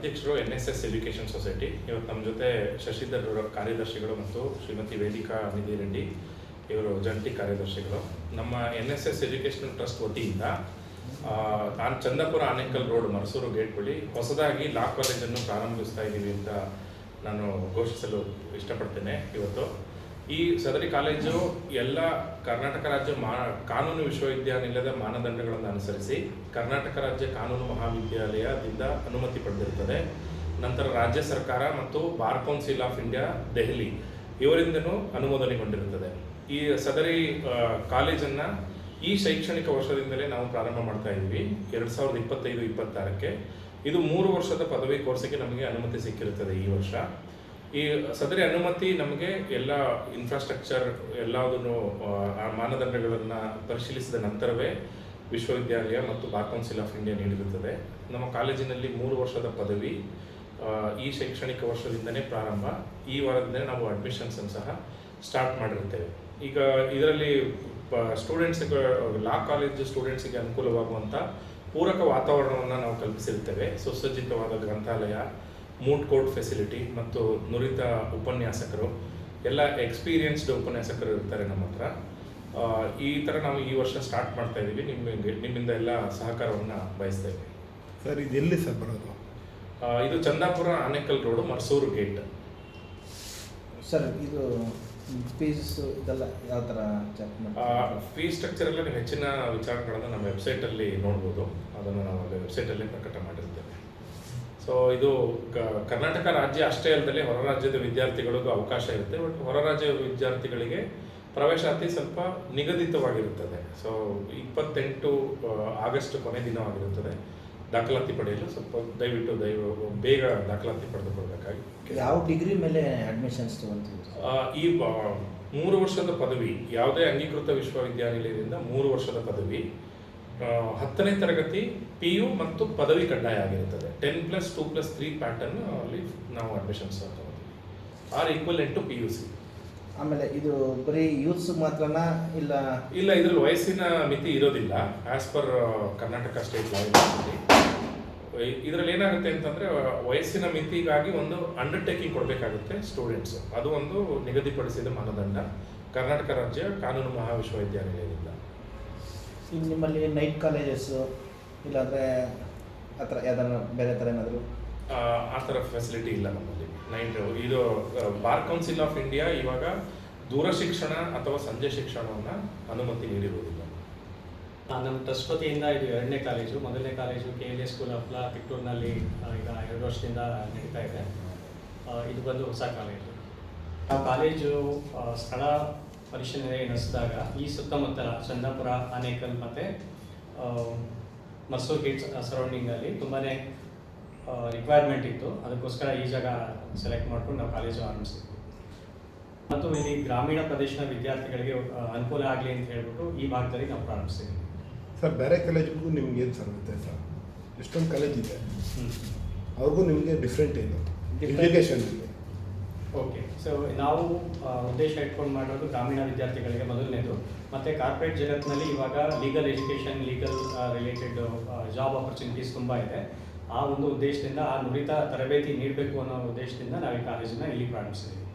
ಅಧ್ಯಕ್ಷರು N S S education society ಇವತ್ತು ನಮ್ಮ ಜೊತೆ ಶಶಿಧರ್ ಅವರ ಕಾರ್ಯದರ್ಶಿಗಳು ಮತ್ತು ಶ್ರೀಮತಿ ವೇದಿಕಾ ನಿಧಿ ರೆಡ್ಡಿ ಇವರು ಜಂಟಿ ಕಾರ್ಯದರ್ಶಿಗಳು. ನಮ್ಮ N S S educational trust ವತಿಯಿಂದ ನಾನು ಚಂದಾಪುರ ಆನೇಕಲ್ ರೋಡ್ ಮರಸೂರು ಗೇಟ್ ಬಳಿ ಹೊಸದಾಗಿ ಲಾ ಕಾಲೇಜನ್ನು ಪ್ರಾರಂಭಿಸ್ತಾ ಇದ್ದೀವಿ ಅಂತ ನಾನು ಘೋಷಿಸಲು ಇಷ್ಟಪಡ್ತೇನೆ ಇವತ್ತು. ಈ ಸದರಿ ಕಾಲೇಜು ಎಲ್ಲ ಕರ್ನಾಟಕ ರಾಜ್ಯ ಮಾ, ಕಾನೂನು ವಿಶ್ವವಿದ್ಯಾನಿಲಯದ ಮಾನದಂಡಗಳನ್ನು ಅನುಸರಿಸಿ ಕರ್ನಾಟಕ ರಾಜ್ಯ ಕಾನೂನು ಮಹಾವಿದ್ಯಾಲಯದಿಂದ ಅನುಮತಿ ಪಡೆದಿರುತ್ತದೆ. ನಂತರ ರಾಜ್ಯ ಸರ್ಕಾರ ಮತ್ತು bar council of India, Delhi ಇವರಿಂದನೂ ಅನುಮೋದನೆಗೊಂಡಿರುತ್ತದೆ. ಈ ಸದರಿ ಕಾಲೇಜನ್ನು ಈ ಶೈಕ್ಷಣಿಕ ವರ್ಷದಿಂದಲೇ ನಾವು ಪ್ರಾರಂಭ ಮಾಡ್ತಾ ಇದ್ದೀವಿ. ಎರಡು ಸಾವಿರದ ಇಪ್ಪತ್ತೈದು, ಇಪ್ಪತ್ತಾರಕ್ಕೆ. ಇದು ಮೂರು ವರ್ಷದ ಪದವಿ ಕೋರ್ಸಿಗೆ ನಮಗೆ ಅನುಮತಿ ಸಿಕ್ಕಿರುತ್ತದೆ ಈ ವರ್ಷ. ಈ ಸದರಿ ಅನುಮತಿ ನಮಗೆ ಎಲ್ಲ ಇನ್ಫ್ರಾಸ್ಟ್ರಕ್ಚರ್ ಎಲ್ಲದನ್ನು, ಆ ಮಾನದಂಡಗಳನ್ನು ಪರಿಶೀಲಿಸಿದ ನಂತರವೇ ವಿಶ್ವವಿದ್ಯಾಲಯ ಮತ್ತು ಬಾರ್ ಕೌನ್ಸಿಲ್ ಆಫ್ ಇಂಡಿಯಾ ನೀಡಿರುತ್ತದೆ. ನಮ್ಮ ಕಾಲೇಜಿನಲ್ಲಿ ಮೂರು ವರ್ಷದ ಪದವಿ ಈ ಶೈಕ್ಷಣಿಕ ವರ್ಷದಿಂದನೇ ಪ್ರಾರಂಭ. ಈ ವಾರದಿಂದಲೇ ನಾವು ಅಡ್ಮಿಷನ್ಸನ್ನು ಸಹ ಸ್ಟಾರ್ಟ್ ಮಾಡಿರ್ತೇವೆ ಈಗ ಇದರಲ್ಲಿ ಸ್ಟೂಡೆಂಟ್ಸ್ಗೆ ಲಾ ಕಾಲೇಜ್ ಸ್ಟೂಡೆಂಟ್ಸಿಗೆ ಅನುಕೂಲವಾಗುವಂಥ ಪೂರಕ ವಾತಾವರಣವನ್ನು ನಾವು ಕಲ್ಪಿಸಿರ್ತೇವೆ ಸುಸಜ್ಜಿತವಾದ ಗ್ರಂಥಾಲಯ ಮೂಟ್ ಕೋರ್ಟ್ ಫೆಸಿಲಿಟಿ ಮತ್ತು ನುರಿತ ಉಪನ್ಯಾಸಕರು ಎಲ್ಲ ಎಕ್ಸ್ಪೀರಿಯನ್ಸ್ಡ್ ಉಪನ್ಯಾಸಕರು ಇರ್ತಾರೆ ನಮ್ಮ ಹತ್ರ. ಆ, ಈ ಥರ ನಾವು ಈ ವರ್ಷ ಸ್ಟಾರ್ಟ್ ಮಾಡ್ತಾ ಇದ್ದೀವಿ. ನಿಮಗೆ ನಿಮ್ಮಿಂದ ಎಲ್ಲ ಸಹಕಾರವನ್ನು ಬಯಸ್ತೇವೆ ಸರ್ ಇದು ಎಲ್ಲಿ ಸರ್ ಬರೋದು? ಆ, ಇದು Chandapura Anekal road Marsuru gate sir ಇದು ಫೀಸ್ ಇದೆಲ್ಲ ಯಾವ ಥರ ಚೆಕ್ ಫೀಸ್ ಫೀ ಸ್ಟ್ರಕ್ಚರ್ ಎಲ್ಲ ನೀವು ಹೆಚ್ಚಿನ ವಿಚಾರಗಳನ್ನು ನಮ್ಮ ವೆಬ್ಸೈಟಲ್ಲಿ ನೋಡ್ಬೋದು. ಅದನ್ನು ನಾವು ಅಲ್ಲಿ ವೆಬ್ಸೈಟಲ್ಲಿ ಪ್ರಕಟ ಮಾಡಿರ್ತೇವೆ. ಸೊ ಇದು ಕ- ಕರ್ನಾಟಕ ರಾಜ್ಯ ಅಷ್ಟೇ ಅಲ್ಲದೆ ಹೊರ ರಾಜ್ಯದ ವಿದ್ಯಾರ್ಥಿಗಳಿಗೂ ಅವಕಾಶ ಇರುತ್ತೆ. ಬಟ್ ಹೊರ ರಾಜ್ಯ ವಿದ್ಯಾರ್ಥಿಗಳಿಗೆ ಪ್ರವೇಶಾತಿ ಸ್ವಲ್ಪ ನಿಗದಿತವಾಗಿರುತ್ತದೆ. ಸೊ ಇಪ್ಪತ್ತೆಂಟು ಆಗಸ್ಟ್ ಕೊನೆ ದಿನವಾಗಿರುತ್ತದೆ. ದಾಖಲಾತಿ ಪಡೆಯಲು ಸ್ವಲ್ಪ ದಯವಿಟ್ಟು ದಯವು ಬೇಗ ದಾಖಲಾತಿ ಪಡೆದುಕೊಳ್ಬೇಕಾಗಿ ಯಾವ ಡಿಗ್ರಿ ಮೇಲೆ ಅಡ್ಮಿಷನ್ಸ್ ಈ ಮೂರು ವರ್ಷದ ಪದವಿ ಯಾವುದೇ ಅಂಗೀಕೃತ ವಿಶ್ವವಿದ್ಯಾನಿಲಯದಿಂದ ಮೂರು ವರ್ಷದ ಪದವಿ ಹತ್ತನೇ ತರಗತಿ ಪಿ ಯು ಮತ್ತು ಪದವಿ ಕಡ್ಡಾಯ ಆಗಿರುತ್ತದೆ. Ten plus two plus three pattern ಅಲ್ಲಿ ನಾವು ಅಡ್ಮಿಷನ್ಸ್ ತಗೋತೀವಿ or equal to P U C ಆಮೇಲೆ ಇದು ಬರೀ ಯೂತ್ಸ್ ಮಾತ್ರನಾ ಇಲ್ಲ? ಇಲ್ಲ ಇದರಲ್ಲಿ ವಯಸ್ಸಿನ ಮಿತಿ ಇರೋದಿಲ್ಲ. As per Karnataka state law ಇದರಲ್ಲಿ. ಏನಾಗುತ್ತೆ ಅಂತಂದ್ರೆ ವಯಸ್ಸಿನ ಮಿತಿಗಾಗಿ ಒಂದು ಅಂಡರ್ಟೇಕಿಂಗ್ ಕೊಡಬೇಕಾಗುತ್ತೆ ಸ್ಟೂಡೆಂಟ್ಸ್ ಅದು ಒಂದು ನಿಗದಿಪಡಿಸಿದ ಮಾನದಂಡ. ಕರ್ನಾಟಕ ರಾಜ್ಯ ಕಾನೂನು ಮಹಾವಿಶ್ವವಿದ್ಯಾನಿಲಯದಿಂದ. ಈಗ ನಿಮ್ಮಲ್ಲಿ ನೈಟ್ ಕಾಲೇಜಸ್ ಇಲ್ಲಾಂದರೆ ಆ ಥರ ಯಾವ್ದಾರ ಬೇರೆ ಥರ ಏನಾದರೂ? ಆ, ಥರ ಫೆಸಿಲಿಟಿ ಇಲ್ಲ ನಮ್ಮಲ್ಲಿ. ನೈಟ್ ಇದು ಬಾರ್ ಕೌನ್ಸಿಲ್ ಆಫ್ ಇಂಡಿಯಾ ಇವಾಗ ದೂರ ಶಿಕ್ಷಣ ಅಥವಾ ಸಂಜೆ ಶಿಕ್ಷಣವನ್ನು ಅನುಮತಿ ನೀಡಿರುವುದಿಲ್ಲ. ನಮ್ಮ ಟ್ರಸ್ಟ್ ವತಿಯಿಂದ ಇದು ಎರಡನೇ ಕಾಲೇಜು ಮೊದಲನೇ college K L A school of law ಕಿತ್ತೂರಿನಲ್ಲಿ ಈಗ ಎರಡು ವರ್ಷದಿಂದ ನಡೀತಾ ಇದೆ. ಇದು ಬಂದು ಹೊಸ ಕಾಲೇಜು ಆ ಕಾಲೇಜು ಸ್ಥಳ ಪರಿಶೀಲನೆ ನಡೆಸಿದಾಗ ಈ ಸುತ್ತಮುತ್ತಲ ಚಂದಾಪುರ ಆನೇಕಲ್ ಮತ್ತು ಮಸೂರ್ ಗೇಟ್ ಸರೌಂಡಿಂಗಲ್ಲಿ ತುಂಬಾ ರಿಕ್ವೈರ್ಮೆಂಟ್ ಇತ್ತು. ಅದಕ್ಕೋಸ್ಕರ ಈ ಜಾಗ ಸೆಲೆಕ್ಟ್ ಮಾಡ್ಕೊಂಡು ನಾವು ಕಾಲೇಜು ಆರಂಭಿಸಿದ್ವಿ. ಮತ್ತು ಇಲ್ಲಿ ಗ್ರಾಮೀಣ ಪ್ರದೇಶದ ವಿದ್ಯಾರ್ಥಿಗಳಿಗೆ ಅನುಕೂಲ ಆಗಲಿ ಅಂತ ಹೇಳ್ಬಿಟ್ಟು ಈ ಭಾಗದಲ್ಲಿ ನಾವು ಪ್ರಾರಂಭಿಸಿದ್ವಿ. ಸರ್ ಬೇರೆ ಕಾಲೇಜಿಗೂ ನಿಮ್ಗೆ ಏನು ಸರ್ ವ್ಯತ್ಯಾಸ? ಎಷ್ಟೊಂದು ಕಾಲೇಜ್ ಇದೆ. ಅವ್ರಿಗೂ ನಿಮಗೆ ಡಿಫ್ರೆಂಟ್ ಏನು? Different. ಓಕೆ ಸೊ ನಾವು ಉದ್ದೇಶ ಇಟ್ಕೊಂಡು ಮಾಡೋದು ಗ್ರಾಮೀಣ ವಿದ್ಯಾರ್ಥಿಗಳಿಗೆ ಮೊದಲನೇದು. ಮತ್ತು ಕಾರ್ಪೊರೇಟ್ ಜಗತ್ತಿನಲ್ಲಿ ಇವಾಗ legal education legal related job opportunities ತುಂಬ ಇದೆ. ಆ ಒಂದು ಉದ್ದೇಶದಿಂದ ಆ ನುರಿತ ತರಬೇತಿ ನೀಡಬೇಕು ಅನ್ನೋ ಉದ್ದೇಶದಿಂದ ನಾವು ಈ ಕಾಲೇಜನ್ನು ಇಲ್ಲಿ ಪ್ರಾರಂಭಿಸಿದ್ದೀವಿ.